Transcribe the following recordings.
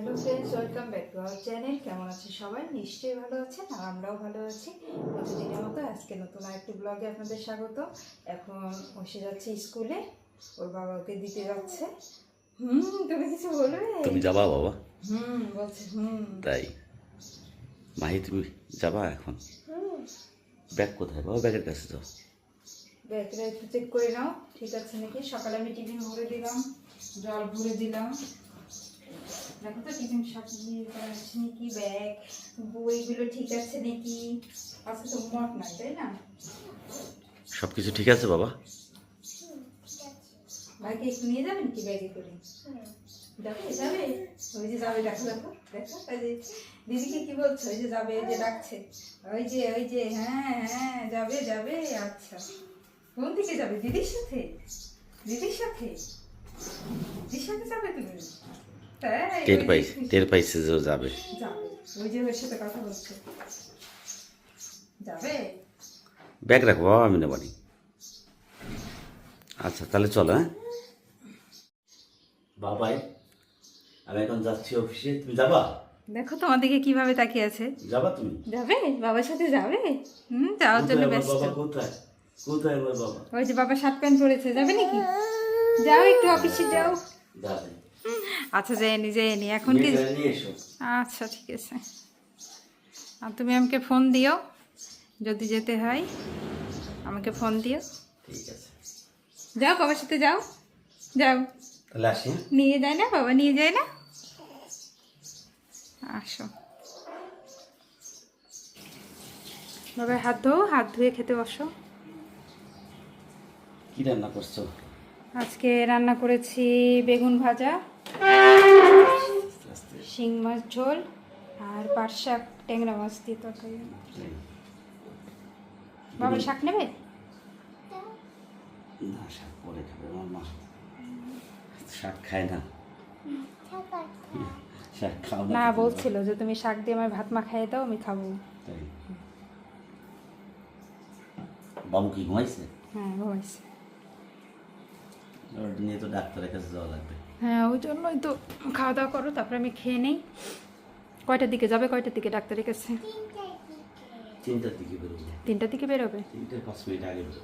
Hello friends welcome back to our channel কেমন আছে সবাই? নিশ্চয়ই ভালো আছেন আর আমরাও ভালো আছি। প্রতিদিনের মতো আজকে নতুন আরেকটি ব্লগে আপনাদের স্বাগত। এখন বসে যাচ্ছে স্কুলে। ওর বাবা ওকে দিতে যাচ্ছে। হুম তুমি কিছু বলবে? তুমি যাবা বাবা? হুম বলছে হুম। তাই? মাহি তুমি যাবা এখন? ব্যাগ কোথায়? বাবা ব্যাগের কাছে যাও। ব্যাগটা একটু চেক করে নাও। ঠিক আছে নাকি? সকালে আমি টিফিন ভরে দিলাম জল ভরে দিলাম। দেখো তো টিফিন সব নিয়ে আসছে নাকি ব্যাগ বইগুলো ঠিক আছে নাকি? আজকে তো মত নাই তাই না? সব কিছু ঠিক আছে বাবা? ভাইকে একটু নিয়ে যাবেন কি ব্যাগে করে? যাবে যাবে। ওই যে যাবে দেখো দেখো দেখো ওই যে দিদিকে কি বলছো? ওই যে যাবে ওই যে ডাকছে। ওই যে ওই যে হ্যাঁ হ্যাঁ যাবে যাবে আচ্ছা। কোন দিকে যাবে? দিদির সাথে? দিদির সাথে? দিদির সাথে যাবে তুমি? টের পাইছে টের পাইছে যে যাবে। যাবে। ওই যে ওর সাথে কথা বলছে। যাবে? ব্যাগ রাখো বাবা আমি নেবানি আচ্ছা তাহলে চলো হ্যাঁ? বাবাই আমি এখন যাচ্ছি অফিসে। তুমি যাবা? দেখো তোমার দিকে কীভাবে তাকিয়ে আছে। যাবা তুমি? যাবে? বাবার সাথে যাবে? হুম যাওয়ার জন্য ব্যস্ত। বাবা কোথায়? কোথায় আমার বাবা? ওই যে বাবা শার্ট প্যান্ট পরেছে যাবে নাকি? যাও একটু অফিসে যাও। যাবে। আচ্ছা যাই নি যাই নি এখন কি? আচ্ছা ঠিক আছে। আর তুমি আমাকে ফোন দিও যদি যেতে হয় আমাকে ফোন দিও। ঠিক আছে। যাও বাবার সাথে যাও। যাও? নিয়ে যায় না বাবা? নিয়ে যায় না? আসো। বাবা হাত ধো হাত ধুয়ে খেতে বসো। কি রান্না করছ? আজকে রান্না করেছি বেগুন ভাজা। শিং মাছ ঝোল আর পাট শাক ট্যাংরা মাছ দিয়ে তরকারি। বাবা শাক নেবে? না শাক পরে খাবে আমার মা শাক খায়। না। শাক খাও না বলছিল যে তুমি শাক দিয়ে আমার ভাত মা খাইয়ে দাও আমি খাব। বাবু কি ঘুমাইছে? হ্যাঁ ঘুমাইছে। নিয়ে তো ডাক্তারের কাছে যাওয়া লাগবে। হ্যাঁ ওই জন্যই তো খাওয়া দাওয়া করো তারপরে আমি খেয়ে নেই। কয়টার দিকে যাবে? কয়টার দিকে? ডাক্তারের কাছে। তিনটার দিকে বেরোবো। তিনটার দিকে বেরোবে? তিনটে পাঁচ মিনিট আগে বেরোবো।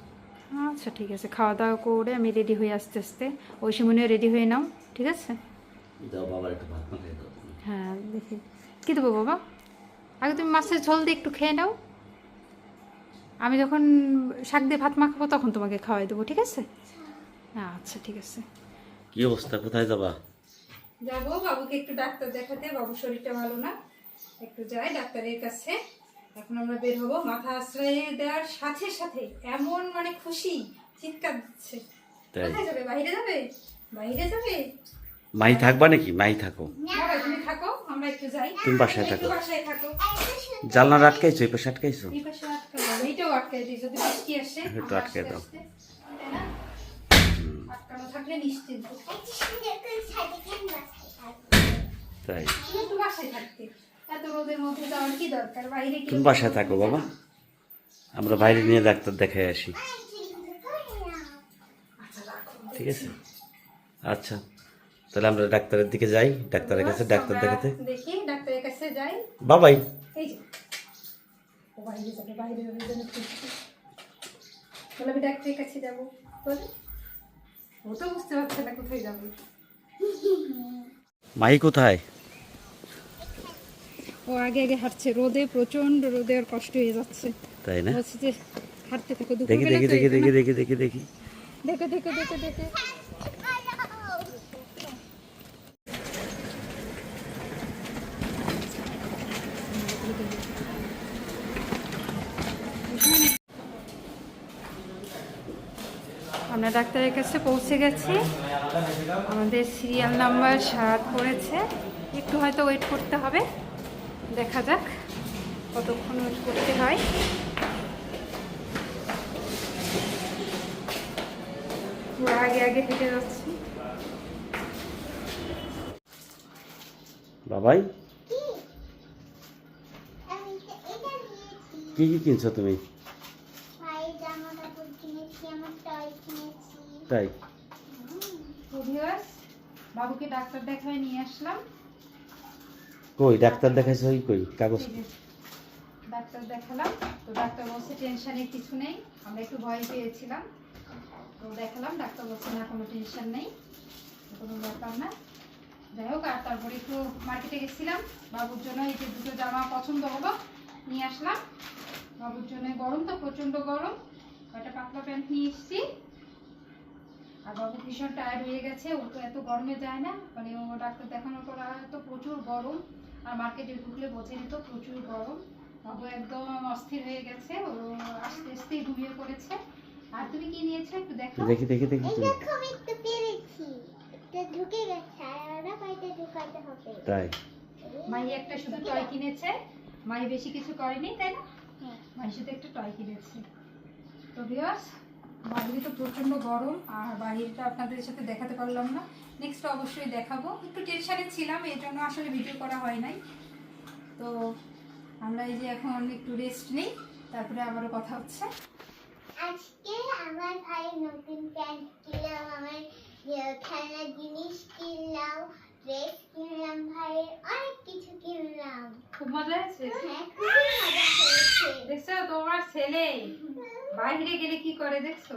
আচ্ছা ঠিক আছে। খাওয়া দাওয়া করে আমি রেডি হয়ে আস্তে আস্তে ওই সময় রেডি হয়ে নাও ঠিক আছে? দাও বাবার একটু ভাত মাখিয়ে দাও। হ্যাঁ দেখি। কী দেবো বাবা? আগে তুমি মাছের ঝোল দিয়ে একটু খেয়ে নাও। আমি যখন শাক দিয়ে ভাত মাখাবো তখন তোমাকে খাওয়াই দেবো ঠিক আছে? আচ্ছা ঠিক আছে। কি অবস্থা? কোথায় যাবা? যাব বাবুকে একটু ডাক্তার দেখাতে। বাবুর শরীরটা ভালো না। একটু যাই ডাক্তারের কাছে। এখন আমরা বের হব। মাথা আশ্রয় দেওয়ার সাথে সাথে এমন মানে খুশি চিৎকার দিচ্ছে। কোথায় যাবে? বাইরে যাবে? বাইরে যাবে? মাই থাকবা নাকি? মাই থাকো। বাবা তুমি থাকো আমরা একটু যাই। তুমি বাসায় থাকো। বাসায় থাকো। জানলা আটকাইছো? এই পাশে আটকাইছো? এই পাশে আটকা যাবে এইটাও আটকাই দিই। যদি বৃষ্টি আসে একটু আটকাই দাও। আটকানো থাকলে নিশ্চিন্ত। তাই। বাসায় থাকতে। এত রোদের মধ্যে যাওয়ার কি দরকার? বাইরে তুমি বাসায় থাকো বাবা। আমরা বাইরে নিয়ে ডাক্তার দেখাই আসি। আচ্ছা ঠিক আছে? আচ্ছা তাহলে আমরা ডাক্তারের দিকে যাই। ডাক্তারের কাছে ডাক্তার দেখাতে। দেখি ডাক্তারের কাছে যাই। বাবাই। এই যে। বাইরে যাবে বাইরে যাবে বলে আমি ডাক্তারের কাছে যাব। বলে। ও তো বুঝতে পারছে না কোথায়? যাবে মাই কোথায় ও আগে আগে হাঁটছে রোদে প্রচণ্ড রোদে আর কষ্ট হয়ে যাচ্ছে। তাই না? হাঁটতে থাকো দেখি দেখি দেখি দেখি দেখি দেখি দেখি? দেখো দেখো দেখো দেখো। আমরা ডাক্তারের কাছে পৌঁছে গেছি। আমাদের সিরিয়াল নাম্বার সাত পড়েছে। একটু হয়তো ওয়েট করতে হবে। দেখা যাক কতক্ষণ ওয়েট করতে হয়। আগে আগে হেঁটে যাচ্ছি। বাবাই? কি কি কিনছো তুমি? তাই? বাবুকে ডাক্তার দেখায় নিয়ে আসলাম। কই ডাক্তার দেখাইছে ওই কই কাগজ? ডাক্তার দেখালাম। তো ডাক্তার বলছে টেনশনে কিছু নেই। আমরা একটু ভয় পেয়েছিলাম। তো দেখালাম ডাক্তার বলছে না কোনো টেনশন নেই কোনো ব্যাপার না। যাই হোক আর তারপরে একটু মার্কেটে গেছিলাম। বাবুর জন্য এই যে দুটো জামা পছন্দ হলো নিয়ে আসলাম। বাবুর জন্য গরম তো প্রচণ্ড গরম। একটা পাতলা প্যান্ট নিয়ে এসেছি? আর বাবু ভীষণ টায়ার্ড হয়ে গেছে ও তো এত গরমে যায় না। মানে ও ডাক্তার দেখানোর পর আর তো প্রচুর গরম আর মার্কেটে ঢুকলে বোঝে নিত প্রচুর গরম। বাবু একদম অস্থির হয়ে গেছে ও আস্তে আস্তে ঘুমিয়ে পড়েছে। আর তুমি কি নিয়েছো একটু দেখো দেখি দেখি দেখি। এই দেখো আমি একটু পেরেছি। এটা ঢুকে গেছে আর ওরা বাইরে ঢুকাতে হবে? তাই? মাই একটা শুধু টয় কিনেছে। মাই বেশি কিছু করেনি তাই না? হ্যাঁ। মাই শুধু একটা টয় কিনেছে। তো ভিউয়ার্স বাড়িতে তো প্রচণ্ড গরম আর বাড়িটা আপনাদের সাথে দেখাতে পারলাম না। নেক্সট অবশ্যই দেখাবো। একটু টেনশনে ছিলাম এই জন্য আসলে ভিডিও করা হয় নাই। তো আমরা এই যে এখন একটু রেস্ট নেই তারপরে আবারও কথা হচ্ছে। আজকে আমার ভাই নতুন প্যান্ট কিনলাম আমার খেলনার জিনিস কিনলাম ড্রেস কিনলাম ভাইয়ের অনেক কিছু কিনলাম। খুব মজা হয়েছে? হ্যাঁ খুবই মজা হয়েছে। দেখছ তোমার ছেলে। বাইরে গেলে কি করে দেখছ?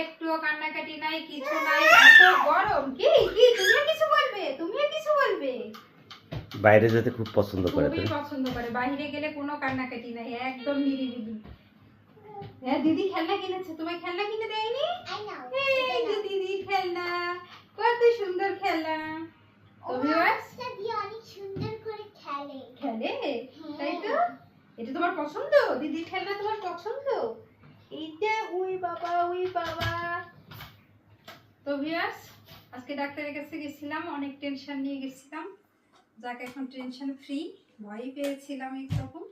একটুও কান্নাকাটি নাই কিছু নাই এত গরম। কি কি তুমিও কিছু বলবে? তুমিও কিছু বলবে? বাইরে যেতে খুব পছন্দ করে খুবই পছন্দ করে। বাইরে গেলে কোনো কান্নাকাটি নাই একদম নিরিবিলি। হ্যাঁ দিদি খেলনা কিনেছে। তোমায় খেলনা কিনে দেয়নি? এই যে দিদি খেলনা কত সুন্দর খেলনা। তো viewers, দিয়ে অনেক সুন্দর করে খেলে। খেলে? তাই তো? এটা তোমার পছন্দ? দিদির খেলনা তোমার পছন্দ এইটা উই বাবা উই বাবা তো ভিউয়ার্স, আজকে ডাক্তারের কাছে গেছিলাম, অনেক টেনশন নিয়ে গেছিলাম। যাকে, এখন টেনশন ফ্রি ভয় পেয়েছিলাম একরকম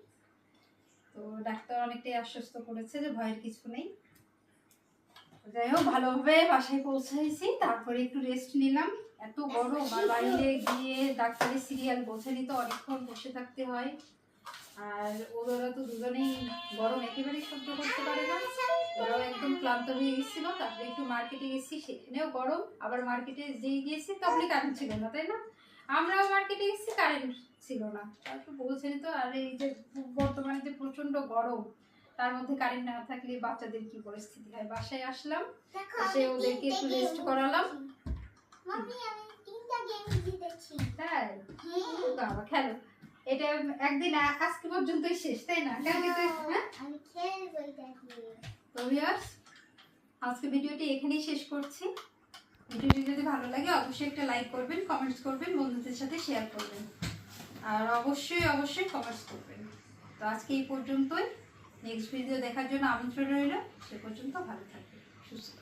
তো ডাক্তার অনেকটাই আশ্বস্ত করেছে যে ভয়ের কিছু নেই। যাই হোক, ভালোভাবে বাসায় পৌঁছাইছি। তারপরে একটু রেস্ট নিলাম। এত গরম, আর বাইরে গিয়ে ডাক্তারের সিরিয়াল বোঝে নিতে অনেকক্ষণ বসে থাকতে হয়। আর ওরা তো দুজনেই গরম একেবারেই সহ্য করতে পারে না। ওরাও একদম ক্লান্ত হয়ে গেছিল তারপরে একটু মার্কেটে গেছি সেখানেও গরম। আবার মার্কেটে যেই গিয়েছি তখনই কারেন্ট ছিল না তাই না? আমরাও মার্কেটে গেছি কারেন্ট ছিল না। তারপর বলছেন তো আর এই যে বর্তমানে যে প্রচণ্ড গরম তার মধ্যে কারেন্ট না থাকলে বাচ্চাদের কি পরিস্থিতি হয়? বাসায় আসলাম এসে ওদেরকে একটু রেস্ট করালাম। তাই? হ্যাঁ। বাবা খেলো। এটা একদিন আজকে পর্যন্তই শেষ, তাই না? কালকে তো হ্যাঁ? আজকে ভিডিওটি এখানেই শেষ করছি। ভিডিওটি যদি ভালো লাগে, অবশ্যই একটা লাইক করবেন কমেন্টস করবেন, বন্ধুদের সাথে শেয়ার করবেন। আর অবশ্যই অবশ্যই কমেন্টস করবেন। তো আজকে এই পর্যন্তই। নেক্সট ভিডিও দেখার জন্য আমন্ত্রণ রইল। সে পর্যন্ত ভালো থাকবেন, সুস্থ